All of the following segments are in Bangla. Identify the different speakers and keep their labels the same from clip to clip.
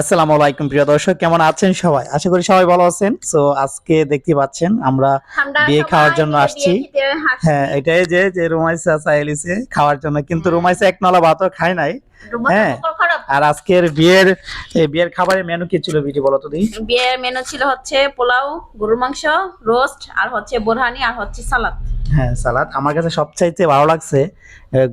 Speaker 1: আসসালামু আলাইকুম প্রিয় দর্শক। কেমন আছেন সবাই? আশা করি সবাই ভালো আছেন। সো আজকে দেখতে পাচ্ছেন আমরা বিয়ে খাওয়ার জন্য আসছি। হ্যাঁ এটাই যে যে রুমাইসা চাইলিছে খাওয়ার জন্য। কিন্তু রুমাইসা এক নলা ভাতও খায় নাই। হ্যাঁ। আর আজকের বিয়ের এই বিয়ের খাবারের মেনু কি ছিল বিটি বলো তো দি
Speaker 2: বিয়ের মেনু ছিল হচ্ছে পোলাও গরুর মাংস রোস্ট আর হচ্ছে বোরহানি আর হচ্ছে সালাদ।
Speaker 1: হ্যাঁ সালাদ। আমার কাছে সবচাইতে ভালো লাগছে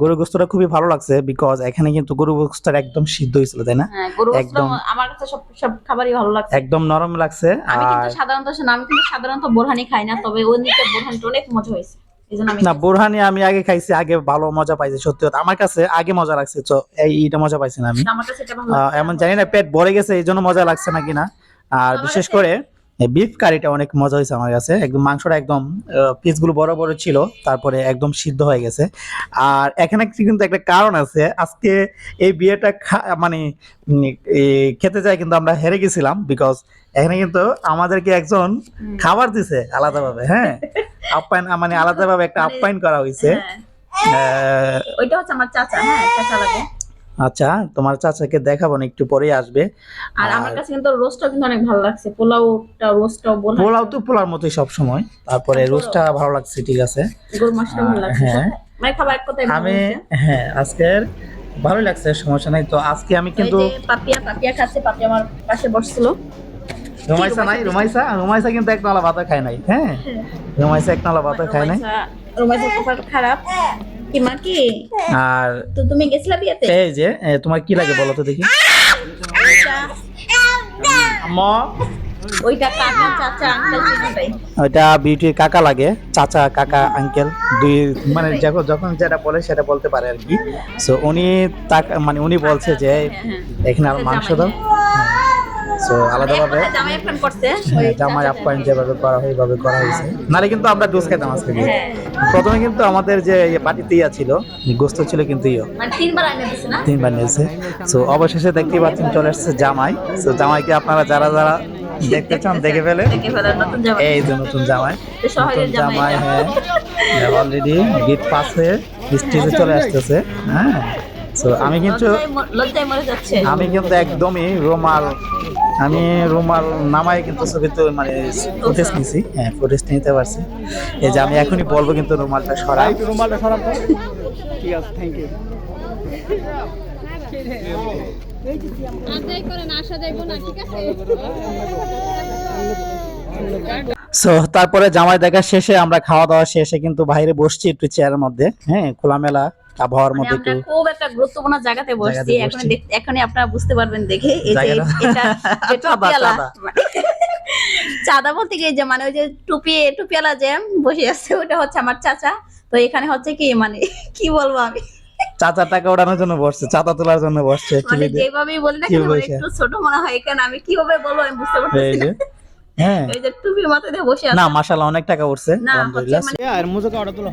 Speaker 1: গরু গোস্তটা খুবই ভালো লাগছে বিকজ এখানে কিন্তু গরু গোস্তটা একদম সিদ্ধ হয়েছিল তাই না?
Speaker 2: হ্যাঁ
Speaker 1: একদম।
Speaker 2: আমার কাছে সব সব খাবারই ভালো লাগছে।
Speaker 1: একদম নরম লাগছে
Speaker 2: আমি কিন্তু সাধারণত আমি কিন্তু সাধারণত বোরহানি খাই না তবে ওই নিতে বোরহানিটা অনেক মজা হয়েছে আমি
Speaker 1: না বোরহানি আমি আগে খাইছি আগে ভালো মজা পাইছি সত্যি কথা। আমার কাছে আগে মজা লাগছে তো এইটা মজা পাইছি না আমি। এমন জানি না পেট ভরে গেছে এই জন্য মজা লাগছে না কিনা। আর বিশেষ করে বিফ কারিটা অনেক মজা হয়েছে আমার কাছে। একদম মাংসটা একদম পিসগুলো বড় বড় ছিল তারপরে একদম সিদ্ধ হয়ে গেছে। আর এখানে কিন্তু একটা কারণ আছে আজকে এই বিয়েটা খা- মানে খেতে যাই কিন্তু আমরা হেরে গেছিলাম বিকজ এখানে কিন্তু আমাদেরকে একজন খাবার দিছে আলাদাভাবে হ্যাঁ? আপ্যায়ন মানে আলাদাভাবে একটা
Speaker 2: মানে-
Speaker 1: আপ্যায়ন করা হয়েছে।
Speaker 2: হ্যাঁ,
Speaker 1: আহ,
Speaker 2: ওইটা হচ্ছে আমার চাচা হ্যাঁ চাচা লাগে।
Speaker 1: আচ্ছা তোমার চাচাকে দেখাবো না একটু পরেই আসবে।
Speaker 2: আর আমার কাছে কিন্তু রোস্টটা কিন্তু অনেক ভালো লাগছে। পোলাওটা রোস্টটা বোরহানি
Speaker 1: পোলাও তো পোলার মতোই সব সময় তারপরে রোস্টটা ভালো লাগছে ঠিক আছে।
Speaker 2: গরুর মাংসটা ভালো লাগছে।
Speaker 1: হ্যাঁ।
Speaker 2: মানে খাবার এক কথায়
Speaker 1: আমি হ্যাঁ আজকের ভালোই লাগছে সমস্যা নাই। তো আজকে আমি কিন্তু
Speaker 2: পাপিয়া পাপিয়া খাচ্ছে পাপিয়া আমার পাশে বসছিল।
Speaker 1: রুমাইসা নাই রুমাইসা? রুমাইসা কিন্তু এক নালা ভাতও খায় নাই হ্যাঁ? রুমাইসা এক নালা ভাতও খায় নাই।
Speaker 2: রোমাইসা খারাপ। কি মা কি?
Speaker 1: আর
Speaker 2: তো তুমি গেছিলা বিয়েতে?
Speaker 1: এই যে তোমার কি লাগে বলো তো দেখি।
Speaker 2: ওইটা-
Speaker 1: আম্মা।
Speaker 2: ওইটা কাকা চাচা আঙ্কেল
Speaker 1: ওইটা বিউটির কাকা লাগে চাচা কাকা আঙ্কেল দুই মানে যখন যখন যেটা বলে সেটা বলতে পারে আর কি। সো উনি তাক- মানে উনি বলছে যে
Speaker 2: হ্যাঁ, হ্যাঁ।
Speaker 1: এখানে আর মাংস দাও। সো আলাদাভাবে
Speaker 2: জামাই আপ্যায়ন
Speaker 1: যেভাবে করা হয় ওইভাবে করা হয়েছে। নাহলে কিন্তু আমরা ডোজ খেতাম আজকে।
Speaker 2: হ্যাঁ।
Speaker 1: প্রথমে কিন্তু আমাদের যে ইয়ে বাটিতে ইয়া ছিল গোস্ত ছিল কিন্তু ইয়ে।
Speaker 2: তিনবার
Speaker 1: নিয়েছে। সো অবশেষে দেখতে পাচ্ছেন চলে আসছে জামাই। সো জামাইকে আপনারা যারা যারা দেখতে চান দেখে ফেলে। এই যে নতুন জামাই। নতুন
Speaker 2: জামাই।
Speaker 1: হ্যাঁ। অলরেডি গেট পাস হয়ে স্টেজে চলে আসতেছে। হ্যাঁ। আমি কিন্তু আমি কিন্তু একদমই রুমাল আমি রুমাল নামাই কিন্তু ছবি তো মানে ফুটেজ নিয়েছি হ্যাঁ ফুটেজ নিতে পারছি। এই যে আমি এখনই বলব কিন্তু রুমালটা সরাই
Speaker 3: রুমালটা সরাব ঠিক আছে থ্যাংক ইউ
Speaker 4: আসা যাইব না ঠিক আছে?
Speaker 1: সো তারপরে জামাই দেখা শেষে আমরা খাওয়া দাওয়া শেষে কিন্তু বাইরে বসছি একটু চেয়ারের মধ্যে হ্যাঁ খোলামেলা আবহাওয়ার
Speaker 2: মানে
Speaker 1: মধ্যে একটু
Speaker 2: খুব একটা গুরুত্বপূর্ণ জায়গাতে বসছি এখন এখনই আপনারা বুঝতে পারবেন দেখে এই যে এটা যে
Speaker 1: চাঁদা,
Speaker 2: বলতে এই যে মানে ওই যে টুপি টুপিওয়ালা যে বসে আছে ওটা হচ্ছে আমার চাচা। তো এখানে হচ্ছে কি মানে কি বলব আমি?
Speaker 1: চাচার টাকা ওঠানোর জন্য বসছে চাঁদা তোলার জন্য বসছে
Speaker 2: মানে যেভাবেই বলি না কেন একটু ছোট মনে হয় এখানে আমি কীভাবে বলব আমি বুঝতে
Speaker 1: পারছি
Speaker 2: না।
Speaker 1: হ্যাঁ।
Speaker 2: এই যে টুপি মাথায় দিয়ে বসে আছে।
Speaker 1: না মাশাআল্লাহ অনেক টাকা উঠছে
Speaker 2: না,
Speaker 1: আলহামদুলিল্লাহ।
Speaker 2: হচ্ছে মানে-
Speaker 3: আর মুজো কাটা তুলো।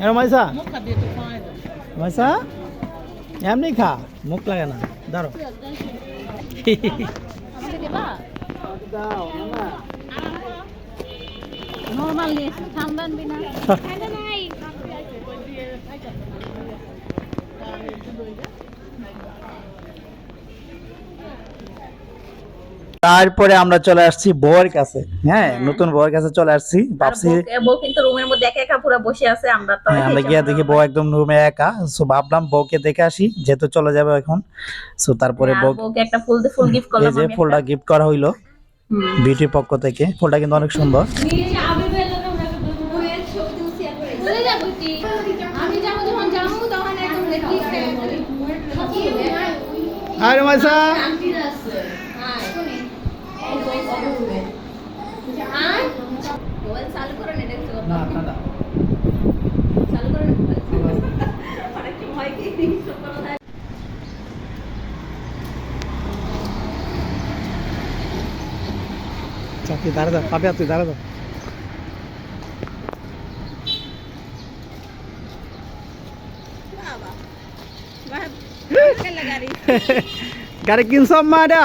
Speaker 1: এ মাইসা মাইসা এমনি খা মুখ লাগে না। দাঁড়ো।
Speaker 4: নরমাল নিয়ে ঠান্ডা আনবি না।
Speaker 1: তারপরে আমরা চলে আসছি বউয়ের কাছে। হ্যাঁ নতুন বউয়ের কাছে চলে আসছি। ভাবছি
Speaker 2: বউ- কিন্তু রুমের মধ্যে একা একা পুরো বসে আছে আমরা তো
Speaker 1: হ্যাঁ, আমরা গিয়ে দেখি বউ একদম রুমে একা। সো ভাবলাম বউকে দেখে আসি যেহেতু চলে যাবে এখন। সো তারপরে বউ
Speaker 2: বউকে একটা ফুল ফুল গিফট করলাম
Speaker 1: যে ফুলটা গিফট করা হইল
Speaker 2: হুম।
Speaker 1: বিউটির পক্ষ থেকে। ফুলটা কিন্তু অনেক সুন্দর। আরে মাইসা তুই দাঁড়া দাও পাপিয়া তুই দাঁড়া দাও গাড়ি কিনছো আম্মা এটা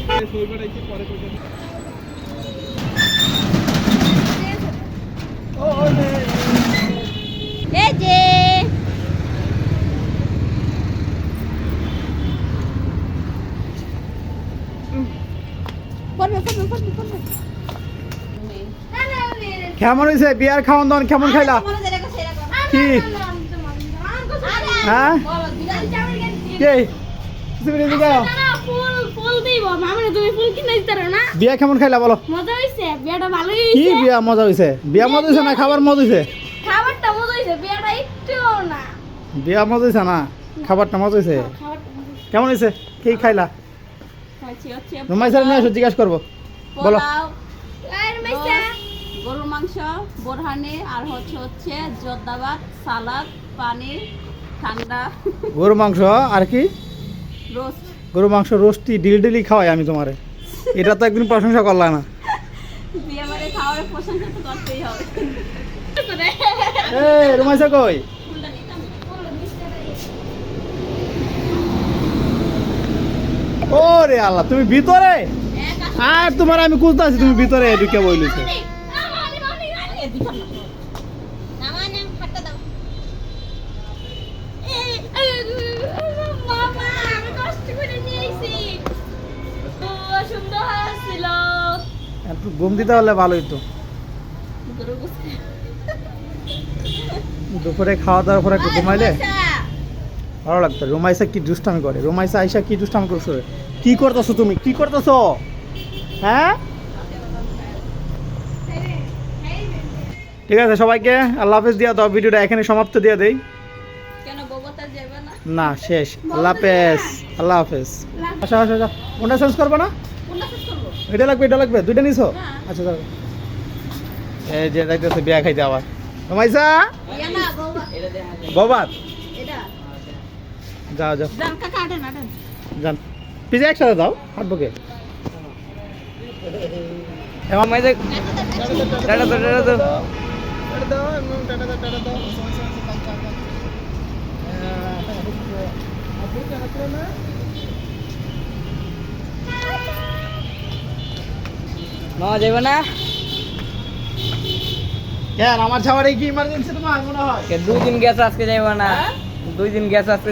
Speaker 2: এই
Speaker 5: যে
Speaker 6: কেমন হয়েছে বিয়ার খাওয়ান দাওয়ান কেমন খাইলা। কি হ্যাঁ কে তুমি আও।
Speaker 4: ফুল ফুল দিব তুমি ফুল কিনে দিতে না?
Speaker 6: বিয়া কেমন খাইলা বলো?
Speaker 4: মজা হইছে? বিয়াটা ভালোই
Speaker 6: কি বিয়া মজা হয়েছে বিয়া মজা হয়েছে না খাবার মজা হয়েছে
Speaker 4: খাবারটা মজা হইছে বিয়াটা একটু না।
Speaker 6: বিয়া মজা হয়েছে না? খাবারটা মজা
Speaker 4: হইছে।
Speaker 6: কেমন হয়েছে কি খাইলা? স্যার জিজ্ঞাসা করব। বলো।
Speaker 5: গরুর মাংস বোরহানি আর হচ্ছে হচ্ছে জর্দাবাদ সালাদ পানির ঠান্ডা।
Speaker 6: গরু মাংস আর কি?
Speaker 5: রোস্ট।
Speaker 6: গরু মাংস রোস্টি ডিল ডিলি খাওয়াই আমি তোমারে। এটা তো একদিন প্রশংসা করলা না। কই? ওরে আল্লাহ তুমি ভিতরে? আর তোমার আমি খুঁজতে আছি তুমি ভিতরে ঢুকে বইলিছে। একটু ঘুম দিতে হলে ভালোই তো দুপুরে খাওয়া দাওয়ার পরে একটু ঘুমাইলে? ভালো লাগতো। রুমাইসা কি দুষ্টামি করে? রুমাইসা আইসা কি দুষ্টামি করছ? কি করতেছো তুমি? কি করতেছো? হ্যাঁ? ঠিক আছে সবাইকে আল্লাহ হাফেজ দিয়া দাও। ভিডিওটা এখানে সমাপ্ত দিয়ে দেই।
Speaker 5: না?
Speaker 6: শেষ। আল্লাহ হাফেজ। আল্লাহ হাফেজ। আচ্ছা আচ্ছা আচ্ছা কোনটা চেঞ্জ করব না? এটা লাগবে এটা লাগবে দুইটা নিছো
Speaker 5: হ্যাঁ।
Speaker 6: আচ্ছা যাও এই যে যাইতেছে বিয়া খাইতে আবার রুমাইসা
Speaker 5: ইয়া না বৌবা
Speaker 6: ববাত
Speaker 5: এটা
Speaker 6: যাও যাও যান পিজা একসাথে দাও হাত বকে এমন মাইজে টাটা তো টাটা তো
Speaker 3: মামা যাবে না।
Speaker 6: কেন? আমার ছাওয়ারে কি ইমার্জেন্সি তোমার মনে হয়?
Speaker 3: দুই দিন গেছে আজকে যাইব না। দুই দিন গেছে আজকে